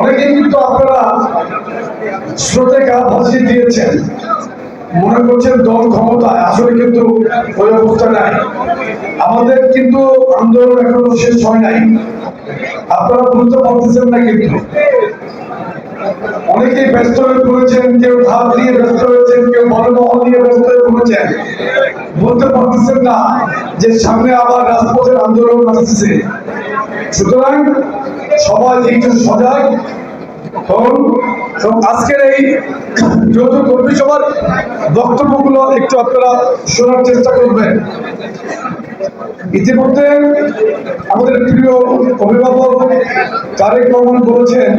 অনেকেই কিন্তু আপনারা স্রোতে গা ভাসিয়ে দিয়েছেন। মনে করছেন দল ক্ষমতায়, আসলে কিন্তু ওই অবস্থা নাই। আমাদের কিন্তু আন্দোলন এখনও শেষ হয় নাই। আপনারা বুঝতে পারতেছেন না কিন্তু। অনেকেই ব্যস্ত হয়ে পড়েছেন, কেউ ধাপ নিয়ে ব্যস্ত হয়েছেন, কেউ বনমহল নিয়ে ব্যস্ত হয়ে পড়েছেন। বলতে পারতেছেন না যে সামনে আবার রাজপথের আন্দোলন আসছে সুতরাং সবাই একটু সজাগ আজকের এই যৌথ কর্মী সভার বক্তব্যগুলো একটু আপনারা শোনার চেষ্টা করবেন। ইতিমধ্যে আমাদের প্রিয় অভিভাবক তারেক রহমান বলেছেন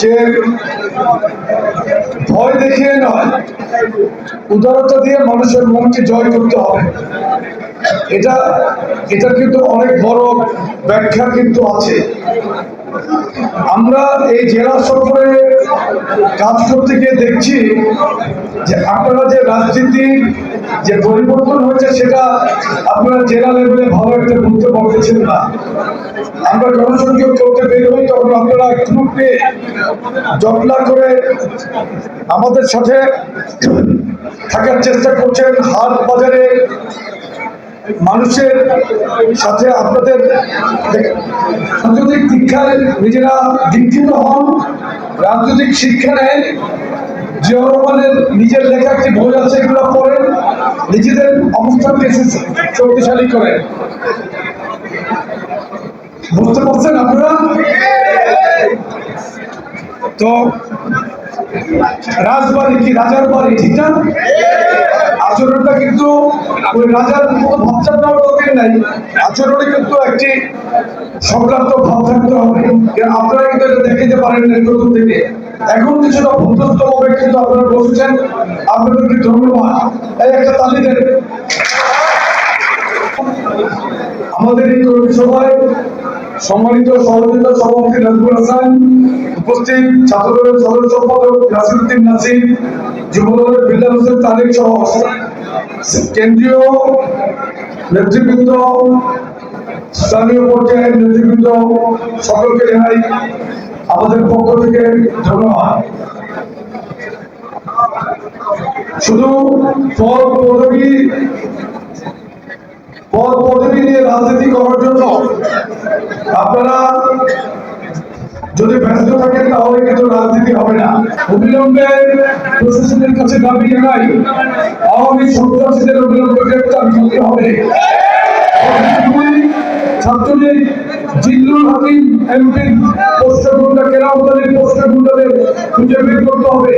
যে ভয় দেখিয়ে নয় উদারতা দিয়ে মানুষের মনকে জয় করতে হবে। এটা এটা কিন্তু অনেক বড় ব্যাখ্যা কিন্তু আছে। আমরা এই জেলা সফরে কাজ করতে গিয়ে দেখছি যে আপনারা যে রাজনীতি, যে পরিবর্তন হয়েছে সেটা আপনারা জেলা লেভেলে ভালো একটা বুঝতে পারতেছেন না। আমরা জনসংযোগ করতে বের তখন আপনারা গ্রুপে জটলা করে আমাদের সাথে থাকার চেষ্টা করছেন। হাট বাজারে মানুষের সাথে আপনাদের দীক্ষায় নিজেরা দীক্ষিত হন। রাজনৈতিক শিক্ষা নেন, জিয়াউর রহমানের নিজের লেখা একটি বই আছে এগুলো পড়েন, নিজেদের অবস্থানকে শক্তিশালী করেন। বুঝতে পারছেন আপনারা? তো রাজবাড়ি কি রাজার বাড়ি? ঠিক না? আচরণটা কিন্তু ওই রাজার মতো দরকার নাই। আচরণে কিন্তু একটি সংক্রান্ত ভাব থাকতে হবে। আপনারা কিন্তু এটা দেখাতে পারেন প্রথম থেকে। এখন কিছুটা ভদ্রস্থ ভাবে কিন্তু আপনারা বসেছেন। আপনাদেরকে ধন্যবাদ। এই একটা তালি আমাদের এই কর্মী সভায় সম্মানিত সহযোগিতা সভাপতি নাজমুল হাসান, উপস্থিত ছাত্রদলের সদস্য সম্পাদক নাসিরুদ্দিন নাসির, যুবদলের বিল্লাল হোসেন তারেক সহ কেন্দ্রীয় নেতৃবৃন্দ, স্থানীয় পর্যায়ের নেতৃবৃন্দ, সকলকে জানাই আমাদের পক্ষ থেকে ধন্যবাদ। শুধু পদ পদবী পদ পদবি নিয়ে রাজনীতি করার আপনারা যদি ব্যস্ত থাকেন, তাহলে কিন্তু রাজনীতি হবে না। অবিলম্বে প্রশাসনের কাছে দাবি জানাই, আওয়ামী সন্ত্রাসীদের অবিলম্বে গ্রেপ্তার করতে হবে। ছাত্রলীগ জিল্লুল হাকিম এমপির পোস্টার গুন্ডা কেরামতালির পোস্টার গুন্ডাদের খুঁজে বের করতে হবে।